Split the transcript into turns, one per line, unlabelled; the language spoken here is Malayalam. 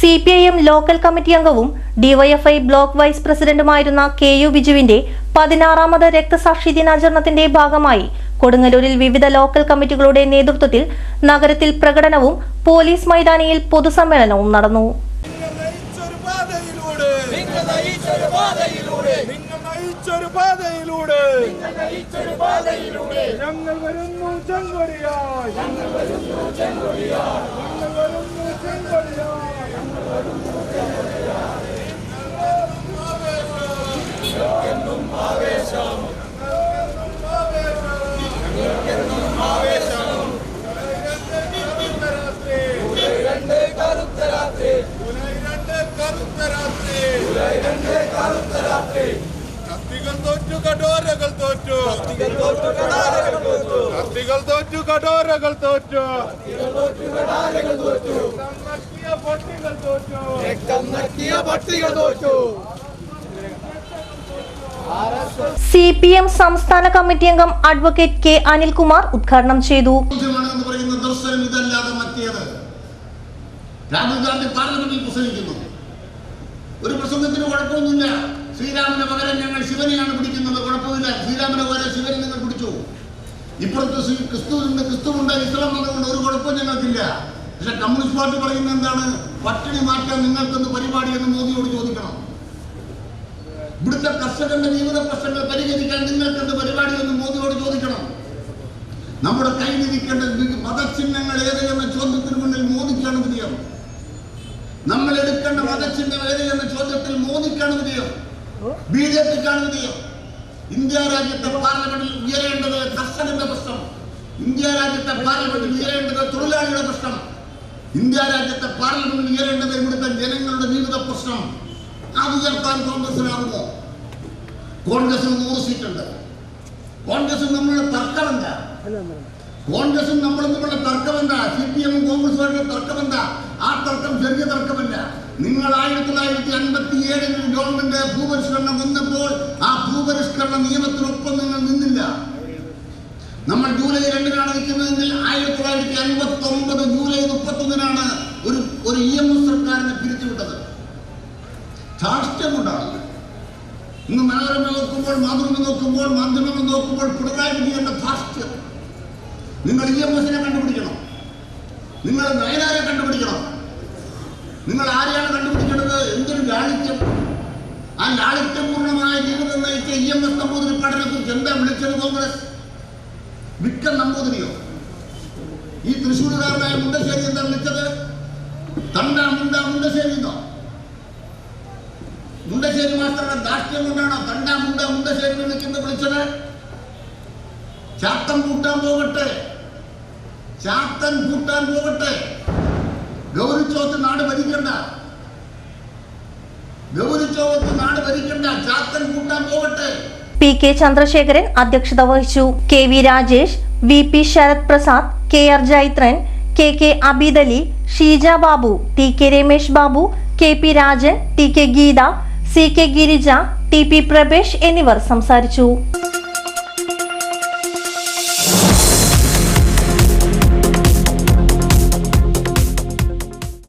C P I M local committee അംഗവും ഡിവൈഎഫ്ഐ ബ്ലോക്ക് വൈസ് പ്രസിഡന്റുമായിരുന്ന കെ യു ബിജുവിന്റെ പതിനാറാമത് രക്തസാക്ഷി ദിനാചരണത്തിന്റെ ഭാഗമായി കൊടുങ്ങല്ലൂരിൽ വിവിധ ലോക്കൽ കമ്മിറ്റികളുടെ നേതൃത്വത്തിൽ നഗരത്തിൽ പ്രകടനവും പോലീസ് മൈതാനിയിൽ പൊതുസമ്മേളനവും നടന്നു.
ഞങ്ങൾ വരുന്നു ചെങ്കൊടിയായി. ഞങ്ങൾ വരുന്നു ചെങ്കൊടിയായി. തോറ്റു. കടോരകൾ തോറ്റു. നക്കിയ പൊട്ടികൾ തോറ്റു.
രക്തം നക്കിയ പട്ടികൾ തോറ്റു.
സി പി എം സംസ്ഥാന കമ്മിറ്റി അംഗം അഡ്വക്കേറ്റ് കെ അനിൽകുമാർ ഉദ്ഘാടനം ചെയ്തു.
രാഹുൽ ഗാന്ധി പാർലമെന്റിൽ പ്രസംഗിക്കുന്നു. ഒരു പ്രസംഗത്തിന് കുഴപ്പമൊന്നുമില്ല. ശ്രീരാമന് പകരം ഞങ്ങൾ ശിവനെയാണ് പിടിക്കുന്നത്. കുഴപ്പമില്ല. ശ്രീരാമന് പകരം ശിവനെ നിങ്ങൾ പിടിച്ചു. ഇപ്പുറത്ത് ക്രിസ്തു ക്രിസ്തുവുണ്ട് ഇസ്ലാം മതമുണ്ട് ഒരു കുഴപ്പം ഞങ്ങൾക്കില്ല. പക്ഷെ കമ്മ്യൂണിസ്റ്റ് പാർട്ടി പറയുന്നത് എന്താണ്? പട്ടിണി മാറ്റാൻ നിങ്ങൾക്കെന്ത് പരിപാടി എന്ന് മോദിയോട് ചോദിക്കണം. ഇവിടുത്തെ കർഷകന്റെ ജീവിത പ്രശ്നങ്ങൾ പരിഹരിക്കാൻ നിങ്ങൾക്കെന്ത് പരിപാടി എന്ന് മോദിയോട് ചോദിക്കണം. നമ്മുടെ കയ്യിലിരിക്കേണ്ട മതചിഹ്നങ്ങൾ ഏത് എന്ന ചോദ്യത്തിന് മുന്നിൽ മോദിക്കാണ് വിജയം നമ്മൾ എടുക്കേണ്ട മതചിഹ്നം ഏത് എന്ന ചോദ്യത്തിൽ മോദിക്കാണ് വിജയം ബി ജെ പിക്കാണ് വിജയം ഇന്ത്യ രാജ്യത്തെ പാർലമെന്റിൽ ഉയരേണ്ടത് ഇന്ത്യ രാജ്യത്തെ പാർലമെന്റ് നേരിടേണ്ടത് തൊഴിലാളിയുടെ പ്രശ്നം. ഇന്ത്യ രാജ്യത്തെ പാർലമെന്റ് നേരിടേണ്ടത് ഇവിടുത്തെ ജനങ്ങളുടെ ജീവിത പ്രശ്നം. അത് ഉയർത്താൻ കോൺഗ്രസിനാകുമോ കോൺഗ്രസിന് നൂറ് സീറ്റുണ്ട്. കോൺഗ്രസും നമ്മളുടെ തർക്കമെന്ത കോൺഗ്രസും നമ്മളും തമ്മിലുള്ള തർക്കമെന്ത? സി പി എമ്മും കോൺഗ്രസുമായിട്ട് തർക്കമെന്ത? ആ തർക്കം ചെറിയ തർക്കമല്ല. നിങ്ങൾ ആയിരത്തി തൊള്ളായിരത്തി അൻപത്തി ഏഴിൽ ഗവൺമെന്റ് ഭൂപരിഷ്കരണം വന്നപ്പോൾ ആ ഭൂപരിഷ്കരണ നിയമത്തിനൊപ്പം നമ്മൾ ജൂലൈ രണ്ടിനാണ് നിൽക്കുന്നതെങ്കിൽ ആയിരത്തി തൊള്ളായിരത്തി അൻപത്തി ഒമ്പത് ജൂലൈ മുപ്പത്തൊന്നിനാണ് ഒരു ഒരു ഇ എം എസ് സർക്കാരിനെ പിരിച്ചുവിട്ടത്. ധാർഷ്ട്യം കൊണ്ടാണ് ഇന്ന് മനോരമ നോക്കുമ്പോൾ മാതൃമ നോക്കുമ്പോൾ മാധ്യമങ്ങൾ നോക്കുമ്പോൾ പിണറായി വിജയന്റെ ധാർഷ്ട്യം. നിങ്ങൾ ഇ എം എസിനെ കണ്ടുപിടിക്കണം. നിങ്ങൾ നയനാരെ കണ്ടുപിടിക്കണം. നിങ്ങൾ ആരെയാണ് കണ്ടുപിടിക്കേണ്ടത്? എന്തൊരു ലാളിത്യം. ആ ലാളിത്യപൂർണമായ ജീവിതം നയിച്ച ഇ എം എസ് നമ്പൂതിരിപ്പാടിനെ കുറിച്ച് എന്താ വിളിച്ചത് കോൺഗ്രസ്? വിക്കം നമ്പൂതിരിയോ? ഈ തൃശ്ശൂരുകാരനായ മുണ്ടശ്ശേരി എന്താ വിളിച്ചത്? തണ്ട മുണ്ട മുണ്ടശ്ശേരി എന്നോ? മുണ്ടശ്ശേരി മാസ്റ്ററുടെ ദാഷ്ട്യം കൊണ്ടാണോ തണ്ട മുണ്ട മുണ്ടശ്ശേരി വിളിക്കുന്നത് വിളിച്ചത്? ചാത്തം കൂട്ടാൻ പോകട്ടെ. ചാത്തൻ കൂട്ടാൻ പോകട്ടെ. ഗൗരിച്ചോത്ത് നാട് ഭരിക്കണ്ട. ഗൗരിച്ചോത്ത് നാട് ഭരിക്കണ്ട. ചാത്തൻ കൂട്ടാൻ പോകട്ടെ.
പി കെ ചന്ദ്രശേഖരൻ അധ്യക്ഷത വഹിച്ചു. K V Rajesh V P Sarath Prasad K R Jaithran K K Abeedali Sheeja Babu T K Ramesh Babu K P Rajan T K Geetha C K Girija T P Prabhesh എന്നിവർ സംസാരിച്ചു.